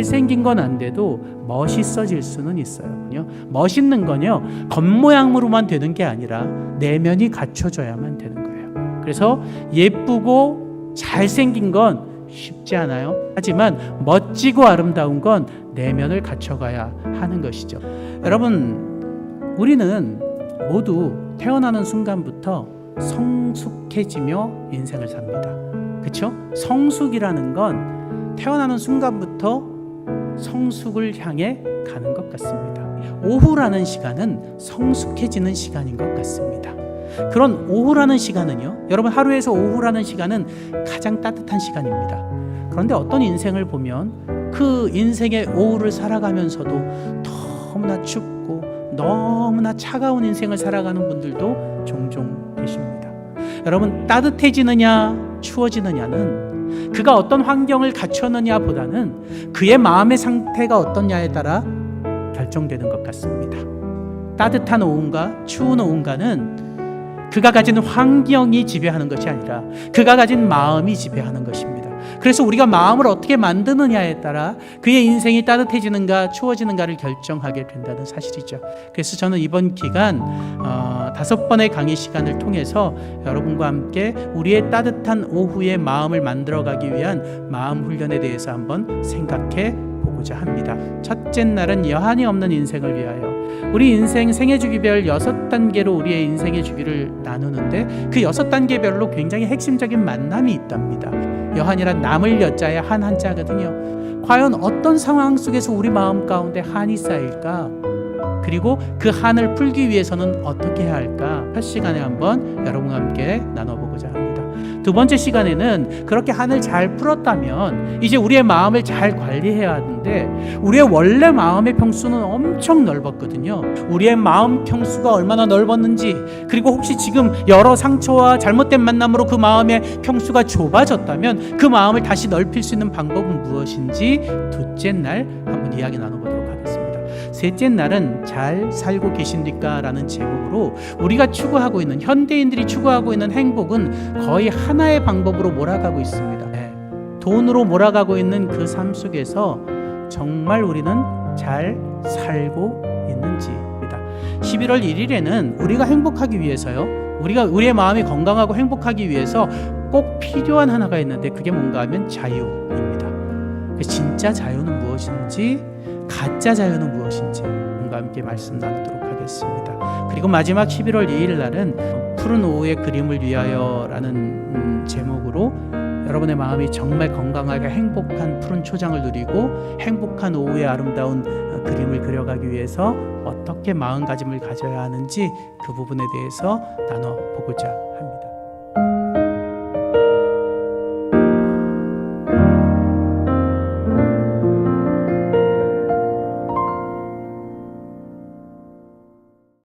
잘생긴 건 안 돼도 멋있어질 수는 있어요. 멋있는 건요 겉모양으로만 되는 게 아니라 내면이 갖춰져야만 되는 거예요. 그래서 예쁘고 잘생긴 건 쉽지 않아요. 하지만 멋지고 아름다운 건 내면을 갖춰가야 하는 것이죠. 여러분, 우리는 모두 태어나는 순간부터 성숙해지며 인생을 삽니다. 그렇죠? 성숙이라는 건 태어나는 순간부터 성숙을 향해 가는 것 같습니다. 오후라는 시간은 성숙해지는 시간인 것 같습니다. 그런 오후라는 시간은요, 여러분 하루에서 오후라는 시간은 가장 따뜻한 시간입니다. 그런데 어떤 인생을 보면 그 인생의 오후를 살아가면서도 너무나 춥고 너무나 차가운 인생을 살아가는 분들도 종종 계십니다. 여러분 따뜻해지느냐 추워지느냐는 그가 어떤 환경을 갖췄느냐 보다는 그의 마음의 상태가 어떻냐에 따라 결정되는 것 같습니다. 따뜻한 오후인가 추운 오후인가는 그가 가진 환경이 지배하는 것이 아니라 그가 가진 마음이 지배하는 것입니다. 그래서 우리가 마음을 어떻게 만드느냐에 따라 그의 인생이 따뜻해지는가 추워지는가를 결정하게 된다는 사실이죠. 그래서 저는 이번 기간 어, 다섯 번의 강의 시간을 통해서 여러분과 함께 우리의 따뜻한 오후의 마음을 만들어가기 위한 마음 훈련에 대해서 한번 생각해 보고자 합니다. 첫째 날은 여한이 없는 인생을 위하여 우리 인생 생애 주기별 여섯 단계로 우리의 인생의 주기를 나누는데 그 여섯 단계별로 굉장히 핵심적인 만남이 있답니다. 여한이란 남을 여자의 한 한자거든요. 과연 어떤 상황 속에서 우리 마음 가운데 한이 쌓일까? 그리고 그 한을 풀기 위해서는 어떻게 해야 할까? 첫 시간에 한번 여러분과 함께 나눠보고자 합니다. 두 번째 시간에는 그렇게 한을 잘 풀었다면 이제 우리의 마음을 잘 관리해야 하는데 우리의 원래 마음의 평수는 엄청 넓었거든요. 우리의 마음 평수가 얼마나 넓었는지 그리고 혹시 지금 여러 상처와 잘못된 만남으로 그 마음의 평수가 좁아졌다면 그 마음을 다시 넓힐 수 있는 방법은 무엇인지 둘째 날 한번 이야기 나눠보도록 하겠습니다. 셋째 날은 잘 살고 계십니까 라는 제목으로 우리가 추구하고 있는 현대인들이 추구하고 있는 행복은 거의 하나의 방법으로 몰아가고 있습니다. 네. 돈으로 몰아가고 있는 그 삶 속에서 정말 우리는 잘 살고 있는지입니다. 11월 1일에는 우리가 행복하기 위해서요. 우리가 우리의 마음이 건강하고 행복하기 위해서 꼭 필요한 하나가 있는데 그게 뭔가 하면 자유입니다. 그 진짜 자유는 무엇인지 가짜 자유는 무엇인지 여러분과 함께 말씀 나누도록 하겠습니다. 그리고 마지막 11월 2일 날은 푸른 오후의 그림을 위하여라는 음, 제목으로 여러분의 마음이 정말 건강하게 행복한 푸른 초장을 누리고 행복한 오후의 아름다운 어, 그림을 그려가기 위해서 어떻게 마음가짐을 가져야 하는지 그 부분에 대해서 나눠보고자 합니다.